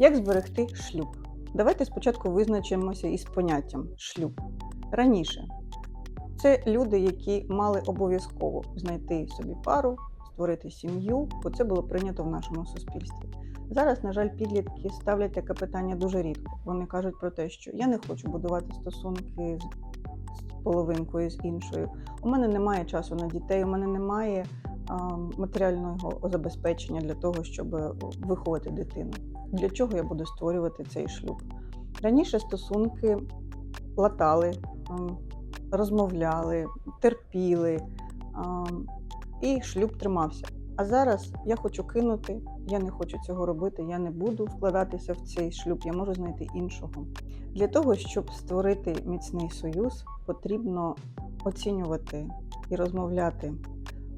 Як зберегти шлюб? Давайте спочатку визначимося із поняттям шлюб. Раніше це люди, які мали обов'язково знайти собі пару, створити сім'ю, бо це було прийнято в нашому суспільстві. Зараз, на жаль, підлітки ставлять таке питання дуже рідко. Вони кажуть про те, що я не хочу будувати стосунки з, половинкою, з іншою. У мене немає часу на дітей, у мене немає матеріального забезпечення для того, щоб виховати дитину. Для чого я буду створювати цей шлюб? Раніше стосунки латали, розмовляли, терпіли, і шлюб тримався. А зараз я хочу кинути, я не хочу цього робити, я не буду вкладатися в цей шлюб, я можу знайти іншого. Для того, щоб створити міцний союз, потрібно оцінювати і розмовляти,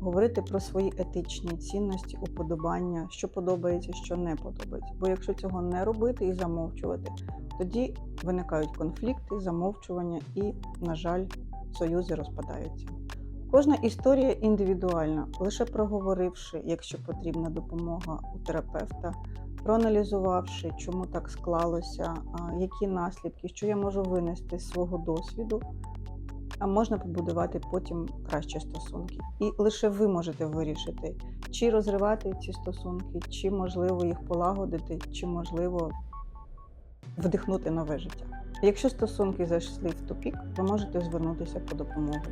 говорити про свої етичні цінності, уподобання, що подобається, що не подобається. Бо якщо цього не робити і замовчувати, тоді виникають конфлікти, замовчування і, на жаль, союзи розпадаються. Кожна історія індивідуальна, лише проговоривши, якщо потрібна допомога у терапевта, проаналізувавши, чому так склалося, які наслідки, що я можу винести з свого досвіду, а можна побудувати потім кращі стосунки. І лише ви можете вирішити, чи розривати ці стосунки, чи можливо їх полагодити, чи можливо вдихнути нове життя. Якщо стосунки зайшли в тупік, ви можете звернутися по допомогу.